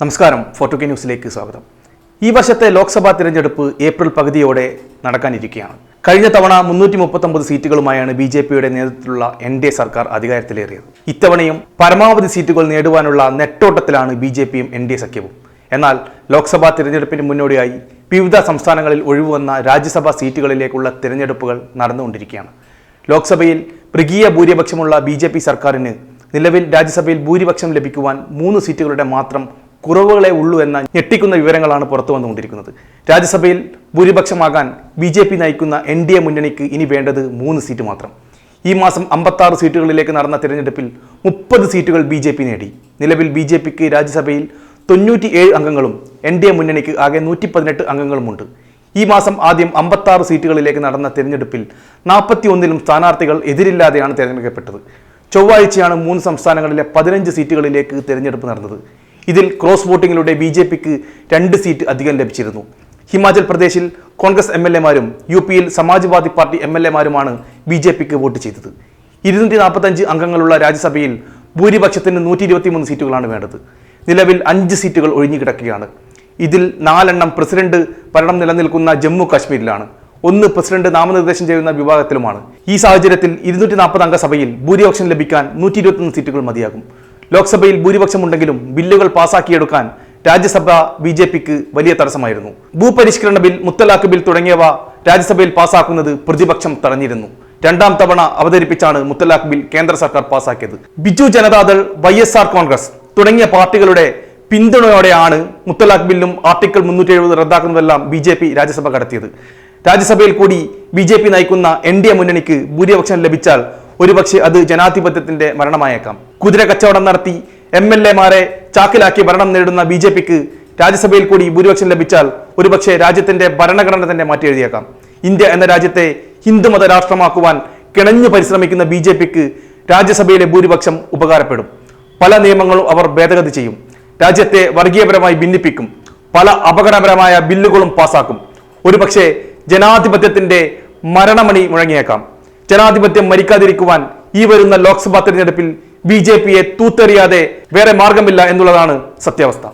നമസ്കാരം photo K ന്യൂസിലേക്ക് സ്വാഗതം. ഈ വർഷത്തെ ലോക്സഭാ തിരഞ്ഞെടുപ്പ് ഏപ്രിൽ പകുതിയോടെ നടക്കാനിരിക്കുകയാണ്. കഴിഞ്ഞ തവണ മുന്നൂറ്റി മുപ്പത്തൊമ്പത് സീറ്റുകളുമായാണ് ബി ജെ പിയുടെ നേതൃത്വത്തിലുള്ള എൻ ഡി എ സർക്കാർ അധികാരത്തിലേറിയത്. ഇത്തവണയും പരമാവധി സീറ്റുകൾ നേടുവാനുള്ള നെട്ടോട്ടത്തിലാണ് ബി ജെ പിയും എൻ ഡി എ സഖ്യവും. എന്നാൽ ലോക്സഭാ തിരഞ്ഞെടുപ്പിന് മുന്നോടിയായി വിവിധ സംസ്ഥാനങ്ങളിൽ ഒഴിവുവന്ന രാജ്യസഭാ സീറ്റുകളിലേക്കുള്ള തിരഞ്ഞെടുപ്പുകൾ നടന്നുകൊണ്ടിരിക്കുകയാണ്. ലോക്സഭയിൽ മൃഗീയ ഭൂരിപക്ഷമുള്ള ബി സർക്കാരിന് നിലവിൽ രാജ്യസഭയിൽ ഭൂരിപക്ഷം ലഭിക്കുവാൻ മൂന്ന് സീറ്റുകളുടെ മാത്രം കുറവുകളെ ഉള്ളൂ എന്ന ഞെട്ടിക്കുന്ന വിവരങ്ങളാണ് പുറത്തു വന്നുകൊണ്ടിരിക്കുന്നത്. രാജ്യസഭയിൽ ഭൂരിപക്ഷമാകാൻ ബി ജെ പി നയിക്കുന്ന എൻ ഡി എ മുന്നണിക്ക് ഇനി വേണ്ടത് മൂന്ന് സീറ്റ് മാത്രം. ഈ മാസം അമ്പത്താറ് സീറ്റുകളിലേക്ക് നടന്ന തിരഞ്ഞെടുപ്പിൽ മുപ്പത് സീറ്റുകൾ ബി ജെ പി നേടി. നിലവിൽ ബി ജെ പിക്ക് രാജ്യസഭയിൽ തൊണ്ണൂറ്റി ഏഴ് അംഗങ്ങളും എൻ ഡി എ മുന്നണിക്ക് ആകെ നൂറ്റി പതിനെട്ട് അംഗങ്ങളുമുണ്ട്. ഈ മാസം ആദ്യം അമ്പത്താറ് സീറ്റുകളിലേക്ക് നടന്ന തിരഞ്ഞെടുപ്പിൽ നാൽപ്പത്തി ഒന്നിലും സ്ഥാനാർത്ഥികൾ എതിരില്ലാതെയാണ് തിരഞ്ഞെടുക്കപ്പെട്ടത്. ചൊവ്വാഴ്ചയാണ് മൂന്ന് സംസ്ഥാനങ്ങളിലെ പതിനഞ്ച് സീറ്റുകളിലേക്ക് തിരഞ്ഞെടുപ്പ് നടന്നത്. ഇതിൽ ക്രോസ് വോട്ടിങ്ങിലൂടെ ബി ജെ പിക്ക് രണ്ട് സീറ്റ് അധികം ലഭിച്ചിരുന്നു. ഹിമാചൽ പ്രദേശിൽ കോൺഗ്രസ് എം എൽ എമാരും യു പിയിൽ സമാജ്വാദി പാർട്ടി എം എൽ എമാരുമാണ് ബി ജെ പിക്ക് വോട്ട് ചെയ്തത്. ഇരുന്നൂറ്റി നാൽപ്പത്തഞ്ച് അംഗങ്ങളുള്ള രാജ്യസഭയിൽ ഭൂരിപക്ഷത്തിന് നൂറ്റി ഇരുപത്തിമൂന്ന് സീറ്റുകളാണ് വേണ്ടത്. നിലവിൽ അഞ്ച് സീറ്റുകൾ ഒഴിഞ്ഞു കിടക്കുകയാണ്. ഇതിൽ നാലെണ്ണം പ്രസിഡന്റ് ഭരണം നിലനിൽക്കുന്ന ജമ്മു കാശ്മീരിലാണ് ഒന്ന് പ്രസിഡന്റ് നാമനിർദ്ദേശം ചെയ്യുന്ന വിഭാഗത്തിലുമാണ്. ഈ സാഹചര്യത്തിൽ ഇരുന്നൂറ്റി നാൽപ്പത് അംഗ സഭയിൽ ഭൂരിപക്ഷം ലഭിക്കാൻ നൂറ്റി ഇരുപത്തൊന്ന് സീറ്റുകൾ മതിയാകും. ലോക്സഭയിൽ ഭൂരിപക്ഷമുണ്ടെങ്കിലും ബില്ലുകൾ പാസാക്കിയെടുക്കാൻ രാജ്യസഭ ബി ജെ പിക്ക് വലിയ തടസ്സമായിരുന്നു. ഭൂപരിഷ്കരണ ബിൽ മുത്തലാഖ് ബിൽ തുടങ്ങിയവ രാജ്യസഭയിൽ പാസാക്കുന്നത് പ്രതിപക്ഷം തടഞ്ഞിരുന്നു. രണ്ടാം തവണ അവതരിപ്പിച്ചാണ് മുത്തലാഖ് ബിൽ കേന്ദ്ര സർക്കാർ പാസാക്കിയത്. Biju Janata Dal Y S R Congress തുടങ്ങിയ പാർട്ടികളുടെ പിന്തുണയോടെയാണ് മുത്തലാഖ് ബില്ലും ആർട്ടിക്കിൾ മുന്നൂറ്റി എഴുപത് റദ്ദാക്കുന്നതെല്ലാം ബി ജെ പി രാജ്യസഭ കടത്തിയത്. രാജ്യസഭയിൽ കൂടി ബി ജെ പി നയിക്കുന്ന എൻ ഡി എ മുന്നണിക്ക് ഭൂരിപക്ഷം ലഭിച്ചാൽ ഒരുപക്ഷെ അത് ജനാധിപത്യത്തിന്റെ മരണമായേക്കാം. കുതിര കച്ചവടം നടത്തി എം എൽ എമാരെ ചാക്കിലാക്കി ഭരണം നേടുന്ന ബി ജെ പിക്ക് രാജ്യസഭയിൽ കൂടി ഭൂരിപക്ഷം ലഭിച്ചാൽ ഒരുപക്ഷെ രാജ്യത്തിന്റെ ഭരണഘടന തന്നെ മാറ്റി എഴുതിയേക്കാം ഇന്ത്യ എന്ന രാജ്യത്തെ ഹിന്ദുമത രാഷ്ട്രമാക്കുവാൻ കിണഞ്ഞു പരിശ്രമിക്കുന്ന ബി ജെ പിക്ക് രാജ്യസഭയിലെ ഭൂരിപക്ഷം ഉപകാരപ്പെടും. പല നിയമങ്ങളും അവർ ഭേദഗതി ചെയ്യും. രാജ്യത്തെ വർഗീയപരമായി ഭിന്നിപ്പിക്കും. പല അപകടപരമായ ബില്ലുകളും പാസാക്കും. ഒരുപക്ഷെ ജനാധിപത്യത്തിന്റെ മരണമണി മുഴങ്ങിയേക്കാം. ജനാധിപത്യം മരിക്കാതിരിക്കുവാൻ ഈ വരുന്ന ലോക്സഭാ തെരഞ്ഞെടുപ്പിൽ ബി ജെ പിയെ തൂത്തെറിയാതെ വേറെ മാർഗമില്ല എന്നുള്ളതാണ് സത്യാവസ്ഥ.